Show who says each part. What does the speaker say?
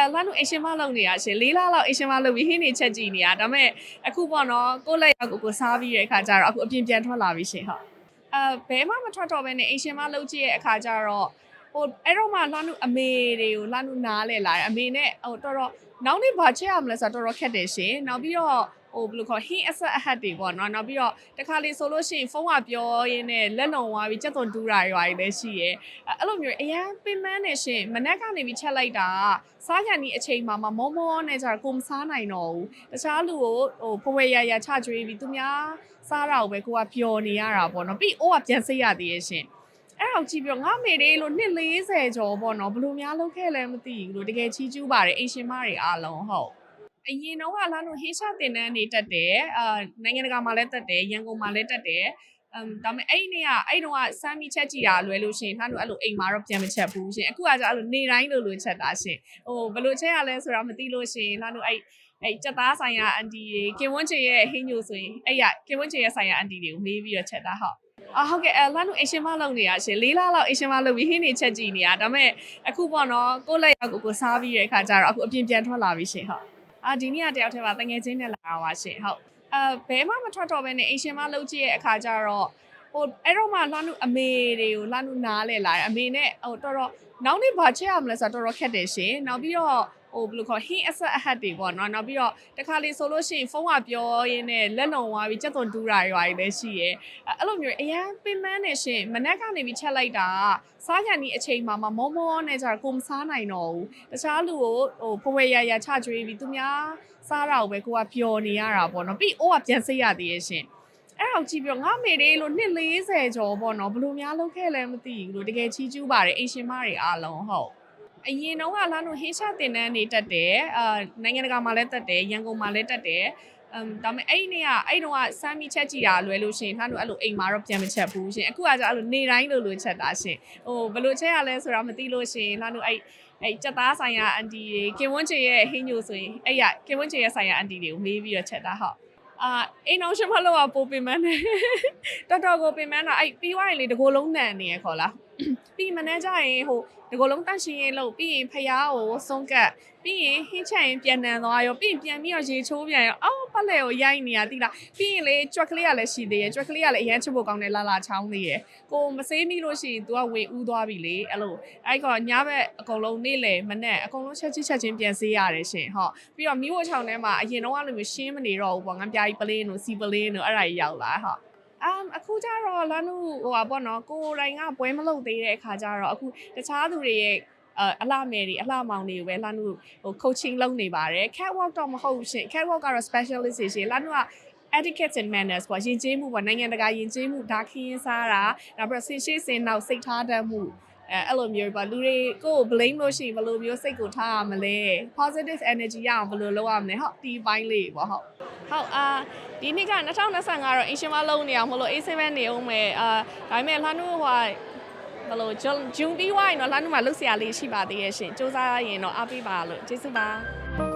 Speaker 1: အဲလှမ်းလို့အရှင်မလုပ်နေရရှင်၄လလောက်အရှင်မလုပ်ပြီးဟင်းနေချက်ကြည့်နေရဒါပေမဲ့အခုပေါ့နော်ကိုယ့်လက်ရောက်ကိုကိုစားပြီးတဲ့အခါကျတော့အခုအပြင်ပြန်ထွက်လာပြီရှင်ဟုတ်အဲဘဲမှမထွက်တော့ဘဲနဲ့အရှင်မလုပ်ကြည့်ရဲ့အခါကျတော့ဟိုအဲ့တော့မှလှမ်းလို့အမေတွေကိုလှမ်းလို့နားလဲလာတယ်အမေနဲ့ဟိုတော်တော်နောက်နေ့ဘာချက်ရမလဲဆိုတော့တော်တော်ခက်တယ်ရှင်နောက်ပြီးတော့ ဟိုဘယ်လိုခေါ်ဟင်းအဆက်အဟတ်တွေပေါ့နော်နောက်ပြီးတော့တခါလေဆိုလို့ရှိရင်ဖုန်းကပြောရင်းနဲ့လက်လုံသွားပြီးကြက်သွန်တူးတာရွာကြီးလည်းရှိရဲအဲ့လိုမျိုးအရန်ပင်ပန်းနေရှင်မနက်ကနေပြီးချက်လိုက်တာစားကြံဒီအချိန်မှာမမောမောနဲ့ကြတော့ကိုမစားနိုင်တော့ဘူးတခြားလူကိုဟိုဖွယ်ရရချကြွေးပြီးသူများစားတာကိုပဲကိုကပျော်နေရတာပေါ့နော်ပြီးအိုးကပြန်စိတ်ရသေးရဲ့ရှင်အဲ့တော့ကြည့်ပြီးတော့ငါမေလေးလို့နှစ်40ကျော်ပေါ့နော်ဘယ်လိုများလုပ်ခဲ့လဲမသိဘူးလို့တကယ်ချီးကျူးပါတယ်အိမ်ရှင်မတွေအားလုံးဟုတ် အရင်တော့ကလာလို့ဟေးရှာတင်တန်းနေတက်တယ်အာနိုင်ငံတကာမှာလည်းတက်တယ်ရန်ကုန်မှာလည်းတက်တယ်အမ်ဒါပေမဲ့အဲ့ဒီနေ့ကအဲ့တုန်းကစမ်းပြီးချက်ကြည့်တာလွယ်လို့ရှရင်ထားလို့အဲ့လိုအိမ်မှာတော့ပြန်မချက်ဘူးရှင်အခုကကျအဲ့လိုနေတိုင်းလိုလိုချက်တာရှင်ဟိုဘယ်လိုချက်ရလဲဆိုတာမသိလို့ရှရင်ထားလို့အဲ့အဲ့ကြက်သားဆိုင်ရာအန်တီတွေကင်ဝန်းချေရဲ့ဟင်းညိုဆိုရင်အဲ့ရကင်ဝန်းချေရဲ့ဆိုင်ရာအန်တီတွေကိုမေးပြီးတော့ချက်တာဟုတ်အာဟုတ်ကဲ့အဲလမ်းလို့အရှင်မလုပ်နေရရှင်၄လလောက်အရှင်မလုပ်ပြီးဟင်းနေချက်ကြည့်နေရဒါပေမဲ့အခုပေါ့နော်ကိုယ့်လက်ရောက်ကိုကိုစားပြီးတဲ့အခါကျတော့အခုအပြင်ပြန်ထွက်လာပြီရှင်ဟုတ် အာဒီနေ့ကတယောက်တည်းပါတငယ်ချင်းနဲ့လာတာပါရှင်ဟုတ်အဲဘဲမှမထွက်တော့ဘဲနဲ့အရှင်မလုပ်ကြည့်ရဲ့အခါကျတော့ ဟိုအဲ့တော့မှလှမ်းလို့အမေတွေကိုလှမ်းလို့နားလဲလာတယ်အမေနဲ့ဟိုတော်တော်နောက်နေ့ဘာချက်ရမလဲဆိုတော့တော်တော်ခက်တယ်ရှင်နောက်ပြီးတော့ဟိုဘယ်လိုခေါ်ဟင်းအဆက်အဟတ်တွေပေါ့နော်နောက်ပြီးတော့တခါလေဆိုလို့ရှိရင်ဖုန်းကပြောရင်းနဲ့လက်လုံသွားပြီးကြက်သွန်တူးတာရွာကြီးလည်းရှိရဲအဲ့လိုမျိုးအရန်ပင်ပန်းနေရှင်မနက်ကနေပြီးချက်လိုက်တာစားကြံဒီအချိန်မှာမမောမောနဲ့ကြတော့ကိုမစားနိုင်တော့ဘူးတခြားလူကိုဟိုဖွယ်ရရချကြွေးပြီးသူများစားတာကိုပဲကိုကပျော်နေရတာပေါ့နော်ပြီးအိုးကပြန်စိတ်ရသေးရဲ့ရှင် အဲ့တော့ကြည့်ပြီးတော့ငါမေလေးလို့နှစ်40ကျော်ပေါ့နော်ဘယ်လိုများလုပ်ခဲ့လဲမသိဘူးလို့တကယ်ချီးကျူးပါတယ်အိမ်ရှင်မတွေအားလုံးဟုတ်အရင်တော့ကလာလို့ဟေးရှာတင်တန်းနေတက်တယ်အာနိုင်ငံတကာမှာလည်းတက်တယ်ရန်ကုန်မှာလည်းတက်တယ်အမ်ဒါပေမဲ့အဲ့ဒီနေ့ကအဲ့တုန်းကစမ်းပြီးချက်ကြည့်တာလွယ်လို့ရှရင်ထားလို့အဲ့လိုအိမ်မှာတော့ပြန်မချက်ဘူးရှင်အခုကကျအဲ့လိုနေတိုင်းလိုလိုချက်တာရှင်ဟိုဘယ်လိုချက်ရလဲဆိုတာမသိလို့ရှရင်ထားလို့အဲ့အဲ့ကြက်သားဆိုင်ရာအန်တီတွေကင်ဝန်းချေရဲ့ဟင်းညိုဆိုရင်အဲ့ရကင်ဝန်းချေရဲ့ဆိုင်ရာအန်တီတွေကိုမေးပြီးတော့ချက်တာဟုတ် အာအိမ်အောင်ရှင်မလို့ကပိုပင်မန်းတယ်တော်တော်ကိုပင်မန်းတာအဲ့ပြီးွားရင်လေတကိုယ်လုံးနန်နေရခေါ်လား ပြီးမနေ့ကျရင်ဟိုတကိုယ်လုံးတန့်ရှင်းရေးလုပ်ပြီးရင်ဖျားကိုဆုံးကတ်ပြီးရင်ဟင်းချက်ရင်ပြန်နန်သွားရောပြီးရင်ပြန်ပြီးတော့ရေချိုးပြန်ရောအော်ပတ်လေကိုရိုက်နေရတိလားပြီးရင်လေကြွက်ကလေးကလည်းရှိသေးရဲ့ကြွက်ကလေးကလည်းအရန်ချစ်ဖို့ကောင်းတယ်လာလာချောင်းသေးရဲ့ကိုမဆေးမိလို့ရှိရင် तू ကဝင်ဦးသွားပြီလေအဲ့လိုအဲ့ကောညဘက်အကုန်လုံးနေ့လယ်မနေ့အကုန်လုံးချက်ချင်းချက်ချင်းပြန်ဆေးရတယ်ရှင်ဟောပြီးတော့မိဖို့ချောင်းထဲမှာအရင်တော့အဲ့လိုမျိုးရှင်းမနေတော့ဘူးပေါ့ငါပြားကြီးပလင်းတို့စီပလင်းတို့အဲ့ဒါကြီးရောက်လာဟော အမ်အခုကျတော့လမ်းတို့ဟိုပါပေါ့နော်ကိုယ်တိုင်ကပွဲမလုပ်သေးတဲ့အခါကျတော့အခုတခြားသူတွေရဲ့အလှမယ်တွေအလှမောင်တွေကိုပဲလှမ်းတို့ဟို coaching လုပ်နေပါတယ် catwalk တော့မဟုတ်ဘူးရှင် catwalk ကတော့ specialist ရှင်လှမ်းတို့က etiquette and manners ပေါ့ယဉ်ကျေးမှုပေါ့နိုင်ငံတကာယဉ်ကျေးမှုဒါခင်းစားတာနောက်ပြီးတော့ဆင်ရှိစင်နောက်စိတ်ထားတတ်မှုအဲအဲ့လိုမျိုးပေါ့လူတွေကို blame လို့ရှိရင်ဘယ်လိုမျိုးစိတ်ကိုထားရမလဲ positive energy ရအောင်ဘယ်လိုလုပ်ရမလဲဟုတ်ဒီပိုင်းလေးပေါ့ဟုတ် ဟုတ်အာဒီနေ့က2025တော့ Asian မလုံးနေအောင်မလို့ A7 နေအောင်မယ်အာဒါပေမဲ့လှမ်းတို့ဟိုဘယ်လိုဂျွန်ပြီးွားရင်တော့လှမ်းတို့မှာလုတ်ဆရာလေးရှိပါသေးရဲ့ရှင်စူးစမ်းရင်တော့အားပေးပါလို့ကျေးဇူးပါ